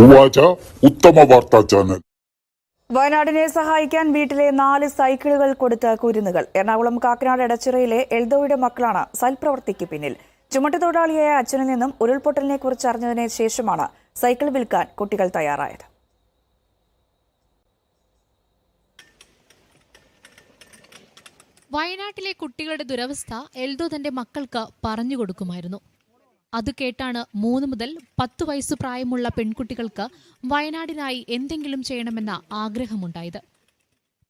ഉവാച ഉത്തമ വാർത്താ ചാനൽ. വയനാടിനെ സഹായിക്കാൻ വീട്ടിലെ നാല് സൈക്കിളുകൾ കൊടുത്ത കുരുന്നുകൾ. എറണാകുളം കാക്കനാട് എടച്ചിറയിലെ എൽദോയുടെ മക്കളാണ് സൽപ്രവർത്തിക്ക് പിന്നിൽ. ചുമട്ടുതൊഴിലാളിയായ അച്ഛനിൽ നിന്നും ഉരുൾപൊട്ടലിനെ കുറിച്ച് അറിഞ്ഞതിന് ശേഷമാണ് സൈക്കിൾ വിൽക്കാൻ കുട്ടികൾ തയ്യാറായത്. വയനാട്ടിലെ കുട്ടികളുടെ ദുരവസ്ഥ എൽദോ തന്റെ മക്കൾക്ക് പറഞ്ഞു കൊടുക്കുമായിരുന്നു. അത് കേട്ടാണ് മൂന്ന് മുതൽ പത്ത് വയസ്സ് പ്രായമുള്ള പെൺകുട്ടികൾക്ക് വയനാടിനായി എന്തെങ്കിലും ചെയ്യണമെന്ന ആഗ്രഹമുണ്ടായത്.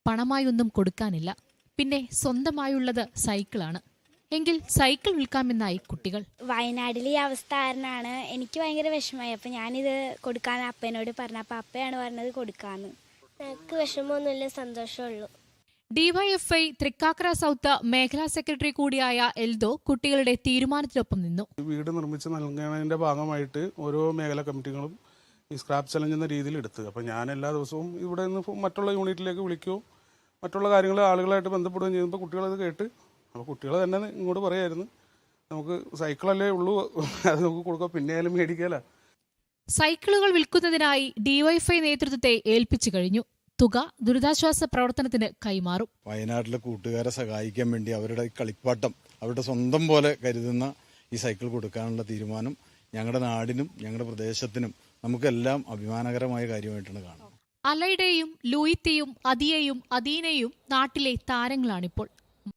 പണമായി ഒന്നും കൊടുക്കാനില്ല. പിന്നെ സ്വന്തമായുള്ളത് സൈക്കിളാണ്. എങ്കിൽ സൈക്കിൾ വിൽക്കാമെന്നായി കുട്ടികൾ. വയനാട്ടിൽ ഈ അവസ്ഥ കാരണമാണ് എനിക്ക് ഭയങ്കര വിഷമമായി. അപ്പം ഞാനിത് കൊടുക്കാൻ അപ്പനോട് പറഞ്ഞു. അപ്പം അപ്പയാണ് പറഞ്ഞത് കൊടുക്കാന്ന്. എനിക്ക് വിഷമമൊന്നുമില്ല സന്തോഷമുള്ളൂ ഡിവൈഎഫ്ഐ തൃക്കാക്കര സൗത്ത് മേഖലാ സെക്രട്ടറി കൂടിയായ എൽദോ കുട്ടികളുടെ തീരുമാനത്തിനൊപ്പം നിന്നു. വീട് നിർമ്മിച്ച് നൽകുന്നതിന്റെ ഭാഗമായിട്ട് ഓരോ മേഖലാ കമ്മിറ്റികളും ഈ സ്ക്രാപ്പ് ചലഞ്ച് എന്ന രീതിയിൽ എടുത്തു. അപ്പോൾ ഞാൻ എല്ലാ ദിവസവും ഇവിടെ നിന്ന് മറ്റുള്ള യൂണിറ്റിലേക്ക് വിളിക്കുകയോ മറ്റുള്ള കാര്യങ്ങൾ ആളുകളായിട്ട് ബന്ധപ്പെടുകയും ചെയ്യുമ്പോൾ കുട്ടികളത് കേട്ട് അപ്പോൾ കുട്ടികൾ തന്നെ ഇങ്ങോട്ട് പറയായിരുന്നു നമുക്ക് സൈക്കിളല്ലേ ഉള്ളൂ അത് നമുക്ക് കൊടുക്കാം. പിന്നെ ആയാലും മേടിക്കാല. സൈക്കിളുകൾ വിൽക്കുന്നതിനായി ഡിവൈഫൈ നേതൃത്വത്തെ ഏൽപ്പിച്ചു കഴിഞ്ഞു. തുക ദുരിതാശ്വാസ പ്രവർത്തനത്തിന് കൈമാറും. വയനാട്ടിലെ കൂട്ടുകാരെ സഹായിക്കാൻ വേണ്ടി അവരുടെ കളിപ്പാട്ടം അവരുടെ സ്വന്തം പോലെ കരുതുന്ന ഈ സൈക്കിൾ കൊടുക്കാനുള്ള തീരുമാനം ഞങ്ങളുടെ നാടിനും ഞങ്ങളുടെ പ്രദേശത്തിനും നമുക്കെല്ലാം അഭിമാനകരമായ കാര്യമായിട്ടാണ് കാണുന്നത്. അലയുടെയും ലൂയിത്തെയും അതിയെയും അദീനയും നാട്ടിലെ താരങ്ങളാണിപ്പോൾ.